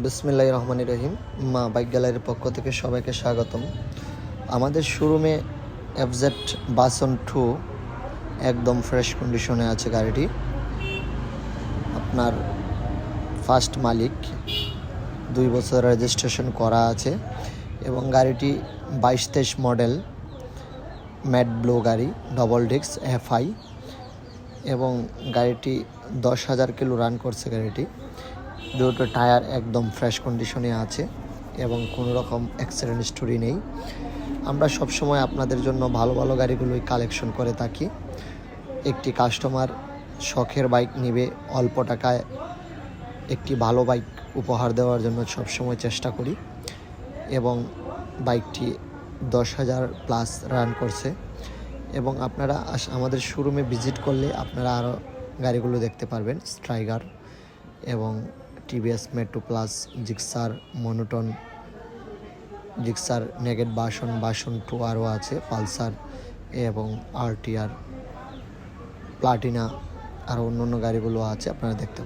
বিসমিল্লাহ রহমান রহিম। মা বাইক গ্যালারির পক্ষ থেকে সবাইকে স্বাগতম। আমাদের শোরুমে এফজেড বাসন টু একদম ফ্রেশ কন্ডিশনে আছে গাড়িটি। আপনার ফার্স্ট মালিক, দুই বছর রেজিস্ট্রেশন করা আছে এবং গাড়িটি বাইশ তেইশ মডেল ম্যাট ব্লো গাড়ি ডবল ডিক্স এফআই এবং গাড়িটি দশ হাজার কিলো রান করছে গাড়িটি। দুটো টায়ার একদম ফ্রেশ কন্ডিশনে আছে এবং কোনো রকম অ্যাক্সিডেন্ট স্টোরি নেই। আমরা সবসময় আপনাদের জন্য ভালো ভালো গাড়িগুলোই কালেকশন করে থাকি। একটি কাস্টমার শখের বাইক নেবে, অল্প টাকায় একটি ভালো বাইক উপহার দেওয়ার জন্য সবসময় চেষ্টা করি এবং বাইকটি দশ হাজার প্লাস রান করছে এবং আপনারা আমাদের শোরুমে ভিজিট করলে আপনারা আরও গাড়িগুলো দেখতে পারবেন স্ট্রাইগার এবং TVS Metro Plus Gixxer monotone, Gixxer নেগেট বাসন বাসন টু আরও আছে, পালসার এবং আরটিআর, প্লাটিনা, আরও অন্য অন্য গাড়িগুলো আছে, আপনারা দেখতে